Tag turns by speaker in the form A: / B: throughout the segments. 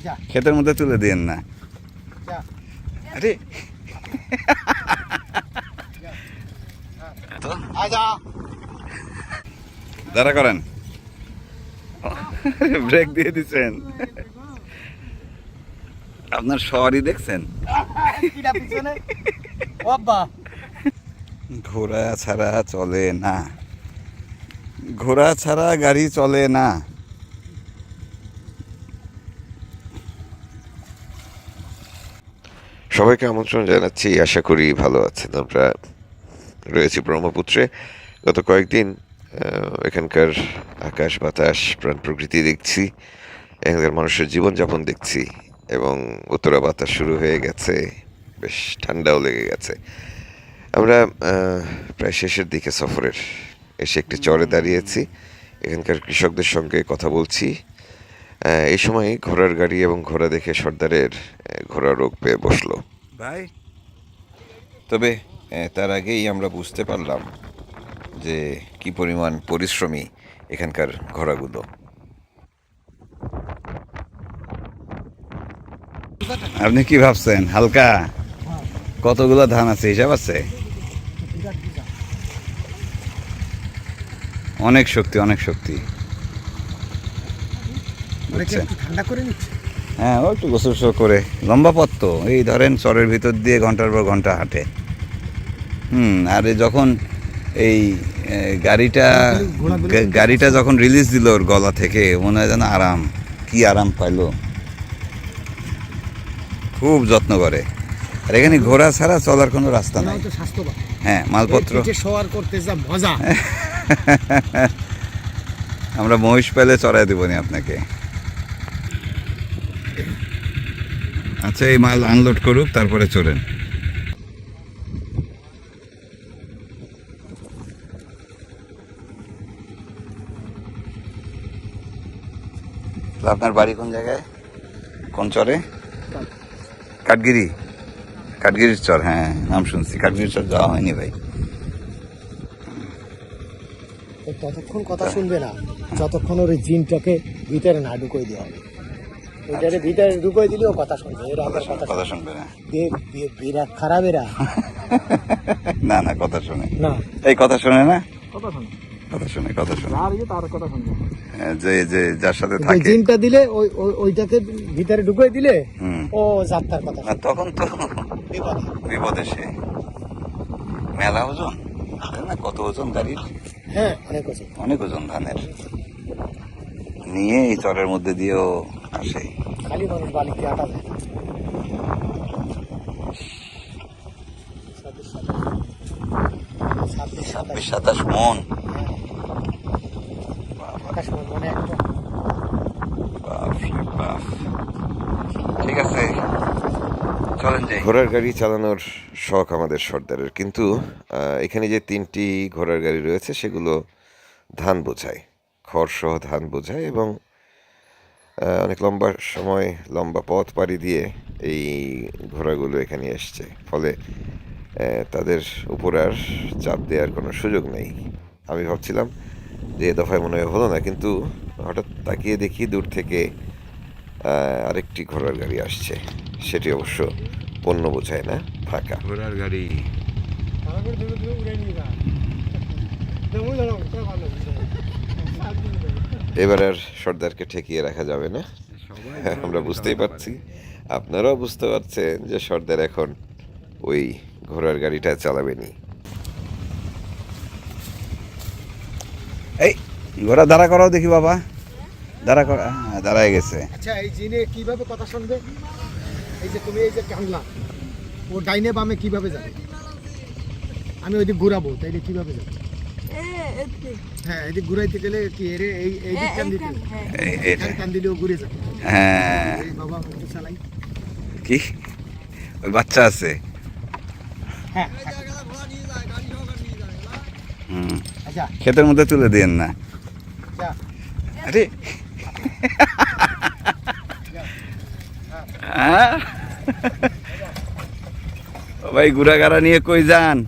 A: আচ্ছা।
B: ক্ষেতের মধ্যে তুলে দিয়েন না।
A: আচ্ছা।
B: আরে।
A: আচ্ছা।
B: দাঁড়া করেন। ব্রেক দিয়ে দিচ্ছেন আপনার সওয়ারি দেখছেন? ঘোড়া ছাড়া চলে না। ঘোড়া ছাড়া গাড়ি চলে না।
C: সবাইকে আমন্ত্রণ জানাচ্ছি, আশা করি ভালো আছেন। আমরা রয়েছি ব্রহ্মপুত্রে। গত কয়েকদিন এখানকার আকাশ, বাতাস, প্রাণ প্রকৃতি দেখছি, এখানকার মানুষের জীবনযাপন দেখছি এবং উত্তরা বাতাস শুরু হয়ে গেছে, বেশ ঠান্ডাও লেগে গেছে। আমরা প্রায় শেষের দিকে সফরের এসে একটি চরে দাঁড়িয়েছি। এখানকার কৃষকদের সঙ্গে কথা বলছি। এই সময় ঘোড়ার গাড়ি এবং ঘোড়া দেখে সর্দারের ঘোড়া রোগ পেয়ে বসল।
B: ভাই
C: তবে তার আগেই আমরা বুঝতে পারলাম যে কি পরিমাণ পরিশ্রমী এখানকার ঘোড়াগুলো।
B: আপনি কি ভাবছেন? হালকা? কতগুলো ধান আছে হিসাব আছে? অনেক শক্তি অনেক শক্তি।
A: ঠান্ডা করে নিচ্ছে?
B: হ্যাঁ ও একটু গোসল গোসল করে। লম্বা পথ তো এই ধরেন চরের ভিতর দিয়ে ঘণ্টার পর ঘণ্টা হাঁটে। হুম আর যখন এই গাড়িটা গাড়িটা যখন রিলিজ দিল ওর গলা থেকে মনে হয় যেন আরাম কি আরাম পাইলো। খুব যত্ন করে। আর এখানে ঘোড়া ছাড়া চলার কোনো রাস্তা নাই। হ্যাঁ মালপত্র।
A: করতে যা মজা।
B: আমরা মহিষ পেলে চড়াই দেবো নি আপনাকে। আচ্ছা এই মাল আনলোড করুক তারপরে চড়েন আপনার বাড়ি কোন জায়গায়? কোন চরে? কাঠগিরি। কাঠগিরির চর হ্যাঁ নাম শুনছি। কাঠগিরির চর যাওয়া হয়নি ভাই।
A: ততক্ষণ কথা শুনবে না। যতক্ষণ ওর ওই জিনটাকে ভিতরে না ঢুকোই দেওয়া হবে। ওইটারে ভিতরে ঢুকোই দিলে ও কথা শুনবে এরা আমার কথা
B: কথা
A: শুনবে।
B: না।
A: বিরাট খারাপ এরা।
B: না না কথা শুনে।
A: না।
B: এই কথা শুনে না?
A: কথা শুনবে
B: কথা শুনে কথা শুনে।
A: আর ইয়ে তার কথা শুনবে।
B: হ্যাঁ, যে যে যার সাথে থাকে।
A: জিনটা দিলে ওই ওই- ওইটাকে ভিতরে ঢুকোই দিলে
B: হুম।
A: ও যাত্রার কথা
B: তখন তো।
A: বিপদে।
B: বিপদে সে। মেলা ওজন। না কত ওজন গাড়ির?
A: হ্যাঁ অনেক ওজন।
B: অনেক ওজন ধানের। নিয়ে এই চরের মধ্যে দিয়েও আসে
A: খালি মানুষ বালিতে আটা যায় ছাব্বিশ সাতাশ।
B: মন। ঠিক আছে। চলেন যাই।
C: ঘোড়ার গাড়ি চালানোর শখ আমাদের সর্দারের। কিন্তু এখানে যে তিনটি ঘোড়ার গাড়ি রয়েছে সেগুলো ধান বোঝায়। খড়সহ ধান বোঝায় এবং অনেক লম্বা সময় লম্বা পথ পাড়ি দিয়ে এই ঘোড়াগুলো এখানে এসছে। ফলে তাদের উপর আর চাপ দেওয়ার কোনো সুযোগ নেই। আমি ভাবছিলাম যে এ দফায় মনে হয় হলো না কিন্তু হঠাৎ তাকিয়ে দেখি দূর থেকে আরেকটি ঘোড়ার গাড়ি আসছে। সেটি অবশ্য পণ্য বোঝায় না ফাঁকা।
B: ঘোড়ার গাড়ি।
C: এবার আর সর্দারকে ঠেকিয়ে রাখা যাবে না। আমরা বুঝতেই পারছি। আপনারাও বুঝতে পারছেন যে সর্দার এখন ওই ঘোড়ার গাড়িটা চালাবেনি।
B: এই ঘোড়া দাঁড়া করাও দেখি বাবা। দাঁড়া করা হ্যাঁ, দাঁড়ায় গেছে।
A: আচ্ছা এই জিনে কীভাবে কথা শুনবে? এই যে তুমি এই যে কানলা ও ডাইনে বামে কীভাবে যাবে? আমি ওই ওইদিক ঘুরাবো তাইলে কীভাবে যাবে? হ্যাঁ এদিক ঘুরাইতে গেলে কি এরে এই এই দিক টান দিতে? হবে।
B: এই এটা
A: দিলে ও ঘুরে যাবে
B: হ্যাঁ।
A: বাবা একটু চালাই।
B: কি? ওই বাচ্চা আছে?
A: হ্যাঁ।
B: হুম।
A: আচ্ছা।
B: ক্ষেতের মধ্যে তুলে দিয়েন না।
A: আচ্ছা
B: আরে। হ্যাঁ? ভাই গুড়াগাড়া নিয়ে কই যান?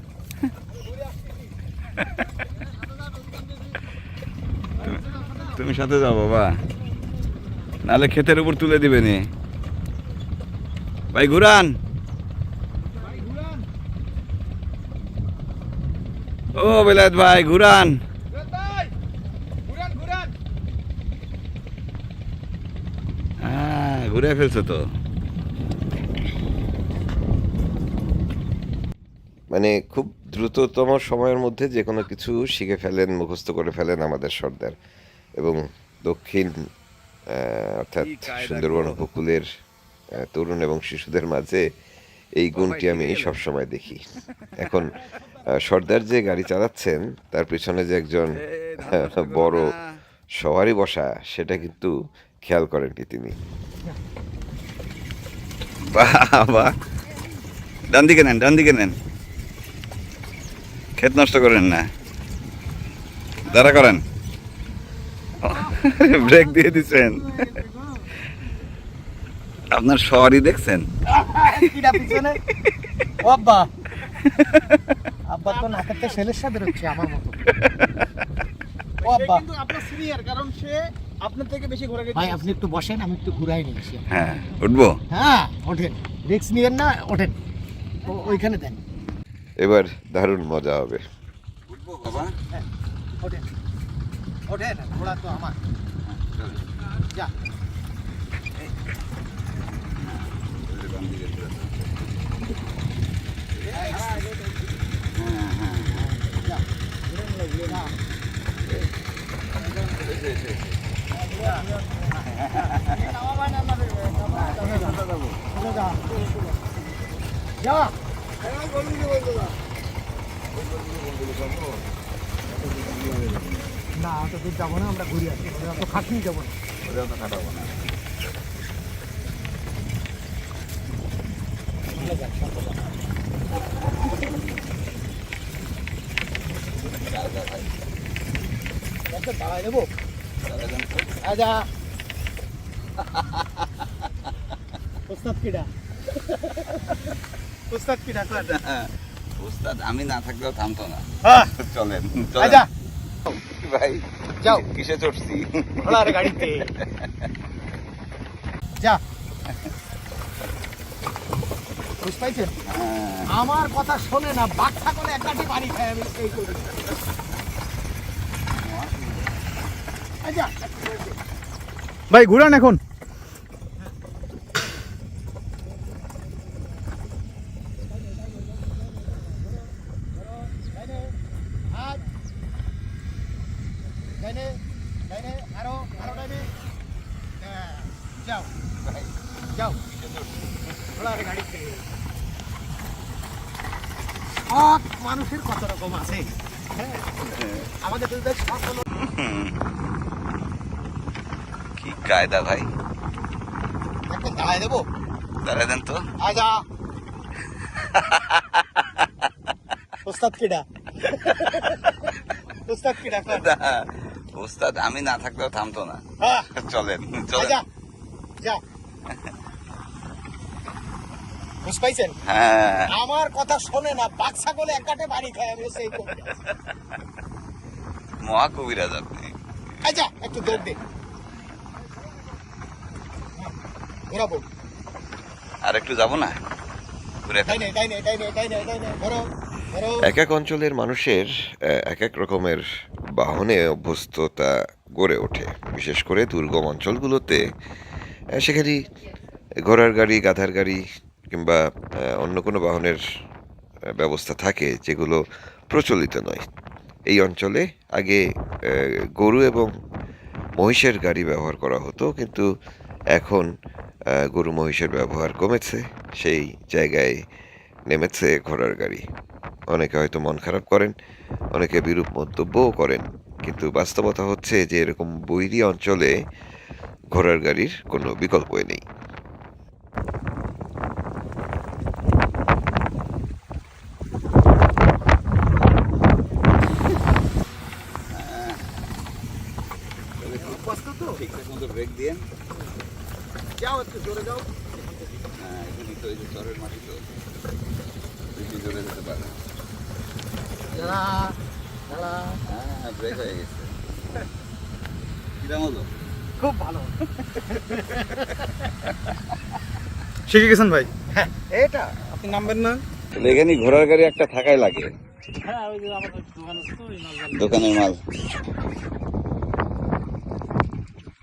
B: তুমি সাথে যাও, বাবা। নাহলে ক্ষেতের উপর তুলে দিবে নি। ভাই, ঘুরান। ও, বেলায়েত ভাই, ঘুরান। হ্যাঁ ঘুরে ফেলছো তো।
C: মানে খুব দ্রুততম সময়ের মধ্যে যে কোনো কিছু শিখে ফেলেন, মুখস্থ করে ফেলেন আমাদের সর্দার। এবং দক্ষিণ আহ, অর্থাৎ সুন্দরবন উপকূলের আহ, তরুণ এবং শিশুদের মাঝে এই গুণটি আমি সবসময় দেখি। এখন আহ, সর্দার যে গাড়ি চালাচ্ছেন তার পিছনে যে একজন বড় সওয়ারি বসা সেটা কিন্তু খেয়াল করেননি তিনি।
B: বাবা। ডান দিকে নেন ডান দিকে নেন। ক্ষেত নষ্ট করেন না। দাঁড়া করেন। ব্রেক দিয়ে দিচ্ছেন আপনার সরি দেখছেন?
A: আব্বা আব্বা তো ছেলের সাথে বেরোচ্ছে আমার মতো। ও আব্বা
D: কিন্তু আপনার সিনিয়র কারণ সে আপনার থেকে বেশি ঘোরা
A: ভাই আপনি একটু বসেন আমি একটু ঘুরাই
B: হ্যাঁ উঠবো?
A: হ্যাঁ ওঠেন। রিক্স নিয়েন না ওঠেন। ও- ওইখানে দেন।
C: এবার দারুণ মজা হবে।
B: উঠবো বাবা।
A: ওঠেন। ખોટે ને થોડા તો આમાં જા 야! 내가 걸리는 건가? 걸리는 건가? না অত দূর যাব না আমরা ঘুরে আসি। আমরা তো খাটনি যাব না। আজা কিডা? ওস্তাদ কিডা? কর
B: উস্তাদ আমি না থাকলেও থামতো না।
A: হ্যাঁ।
B: চলেন
A: আজা
B: ভাই।
A: যাও।
B: কিসে চড়ছি?
A: ঘোড়ার গাড়িতে। যা। বুঝ পাইছেন?
B: হ্যাঁ।
A: আমার কথা শোনে না বাচ্চা করে এক বাড়ি খাই আমি এই করি। আচ্ছা।
D: ভাই ঘুরান এখন
A: হাত ডাইনে ডাইনে আরও আরও ডাইনে হ্যাঁ, যাও যাও ঘোড়ার গাড়িতে সৎ মানুষের কত রকম আছে? হ্যাঁ। আমাদের
B: কি কায়দা ভাই?
A: একটা দাঁড়ায় দেবো?
B: দাঁড়া দেন তো।
A: আজা। ওস্তাদ কিডা? ওস্তাদ কিডা কর
B: উস্তাদ আমি না থাকলেও থামতো না।
A: হ্যাঁ।
B: চলেন চলেন।
A: যা। বুঝ পাইছেন?
B: হ্যাঁ।
A: আমার কথা শোনে না বাচ্চা বলে এক বাড়ি খায় আমি সেই
B: মহা কবিরাজ আপনি।
A: আচ্ছা একটু দৌড় দে। ঘোরাবো
B: আর একটু যাব না?
C: এক এক অঞ্চলের মানুষের আহ, এক এক রকমের বাহনে অভ্যস্ততা গড়ে ওঠে। বিশেষ করে দুর্গম অঞ্চলগুলোতে সেখানে ঘোড়ার গাড়ি গাধার গাড়ি কিংবা অন্য কোনো বাহনের ব্যবস্থা থাকে যেগুলো প্রচলিত নয়। এই অঞ্চলে আগে গরু এবং মহিষের গাড়ি ব্যবহার করা হতো, কিন্তু এখন গরু মহিষের ব্যবহার কমেছে, সেই জায়গায় নেমেছে ঘোড়ার গাড়ি। অনেকে হয়তো মন খারাপ করেন, অনেকে বিরূপ মন্তব্যও করেন, কিন্তু বাস্তবতা হচ্ছে যে এরকম বৈরী অঞ্চলে ঘোড়ার গাড়ির কোনো বিকল্পই নেই
A: কষ্ট তো
B: ঠিকঠাক মতো ব্রেক দিয়ে
A: যাও একটু জোরে যাও
B: হ্যাঁ এখানে তো এই যে চরের মাটি তো বেশি জোরে যেতে পারে না।
A: দাঁড়া দাঁড়া
B: হ্যাঁ ব্রেক হয়ে গেছে। কিরাম হলো?
A: খুব ভালো।
D: শিখে গেছেন ভাই?
A: হ্যাঁ এটা
D: আপনি নামবেন না?
B: এখানে ঘোড়ার গাড়ি একটা থাকাই লাগে। দোকানের মাল।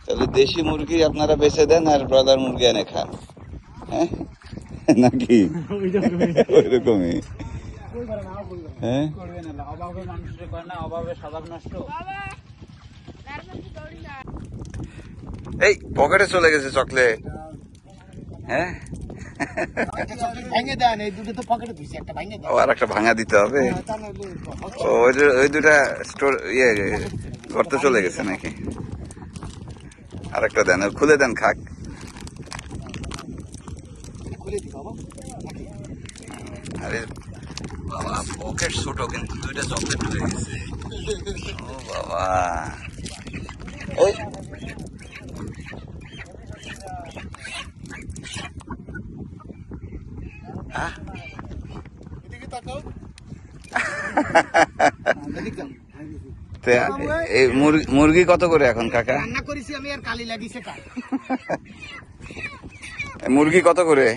B: তাহলে দেশি মুরগি আপনারা বেছে দেন আর ব্রাদার মুরগি এনে খান। হ্যাঁ? নাকি? ওইরকমই। হ্যাঁ? এই পকেটে চলে গেছে চকলেট। হ্যাঁ? আর একটা ভাঙা দিতে হবে? ও ওই দুটা স্টোর ইয়ে করতে চলে গেছে নাকি? আর একটা দেন খুলে দেন খাক। আরে বাবা পকেট ছোট কিন্তু দুইটা চকলেট ঢুকে গেছে। ও বাবা। ওই। মুরগি মুরগি কত করে এখন কাকা?
A: রান্না করেছি আমি আর কালি লাগিছে
B: মুরগি কত করে?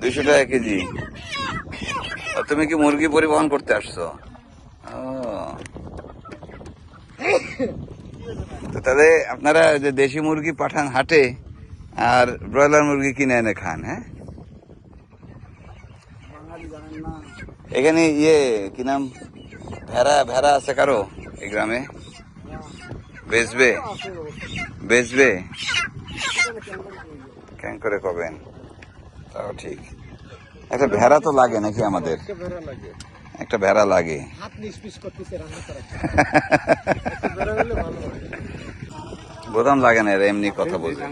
B: দুইশো টাকা কেজি। তুমি কি মুরগি পরিবহন করতে আসছো? তো তাহলে আপনারা যে দেশি মুরগি পাঠান হাটে, আর ব্রয়লার মুরগি কিনে এনে খান হ্যাঁ? এখানে ইয়ে কি নাম? ভেড়া ভেড়া আছে কারও এই গ্রামে? বেচবে? বেচবে? কেন করে কবেন? তাও ঠিক। একটা ভেড়া তো লাগে নাকি আমাদের? একটা ভেড়া লাগে। বোতাম লাগে। না এমনি কথা বলবে।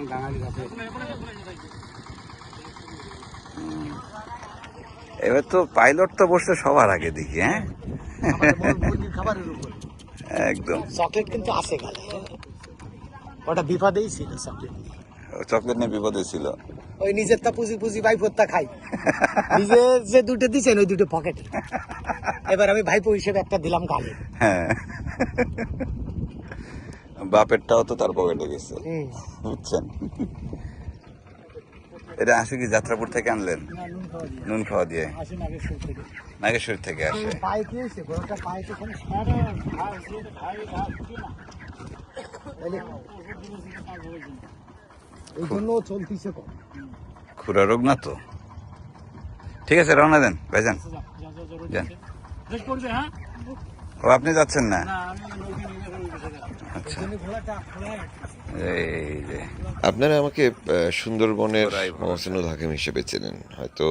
B: এবার তো পাইলট তো বসছে সবার আগে দেখি হ্যাঁ? একদম।
A: চকলেট কিন্তু আছে গালে ওটা বিপদেই ছিল চকলেট
B: চকলেট নিয়ে বিপদে ছিল।
A: ওই নিজের তা পুঁজি পুঁজি ভাই ফোরটা খাই নিজে যে দুটো দিছেন ওই দুটো পকেটে এবার আমি ভাইপো হিসেবে একটা দিলাম গালে
B: হ্যাঁ বাপেরটাও তো তার পকেটে গেছে বুঝছেন এটা আসে কি যাত্রাপুর থেকে আনলেন নুন খাওয়া দিয়ে নাগেশ্বর থেকে আসে
A: পায়ে
B: খুরা রোগ না তো ঠিক আছে রওনা দেন ভাইজান যান
E: হ্যাঁ
B: ও আপনি যাচ্ছেন না আচ্ছা এই যে
C: আপনারা আমাকে সুন্দরবনের মহসিনুল হাকিম হিসেবে চেনেন হয়তো।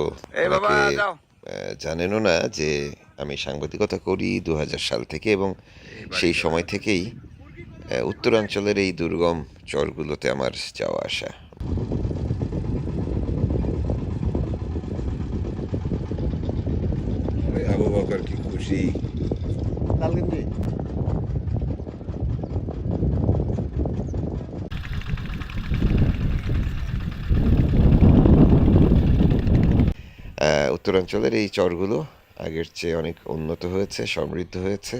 C: আহ, জানেনও না যে আমি সাংবাদিকতা করি দু হাজার সাল থেকে এবং সেই সময় থেকেই উত্তরাঞ্চলের এই দুর্গম চরগুলোতে আমার যাওয়া আসা।
B: আবু বকর কি খুশি?
C: উত্তরাঞ্চলের এই চরগুলো আগের চেয়ে অনেক উন্নত হয়েছে সমৃদ্ধ হয়েছে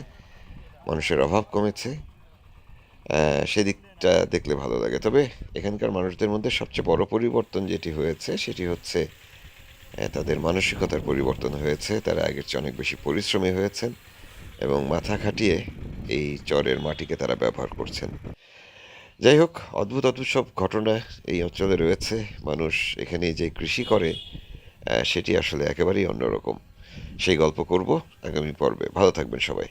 C: মানুষের অভাব কমেছে। সেদিকটা দেখলে ভালো লাগে। তবে এখানকার মানুষদের মধ্যে সবচেয়ে বড় পরিবর্তন যেটি হয়েছে, সেটি হচ্ছে তাদের মানসিকতার পরিবর্তন হয়েছে। তারা আগের চেয়ে অনেক বেশি পরিশ্রমী হয়েছেন এবং মাথা খাটিয়ে এই চরের মাটিকে তারা ব্যবহার করছেন। যাই হোক, অদ্ভুত অদ্ভুত সব ঘটনা এই অঞ্চলে রয়েছে। মানুষ এখানে যে কৃষি করে সেটি আসলে একেবারেই অন্যরকম। সেই গল্প করব আগামী পর্বে। ভালো থাকবেন সবাই।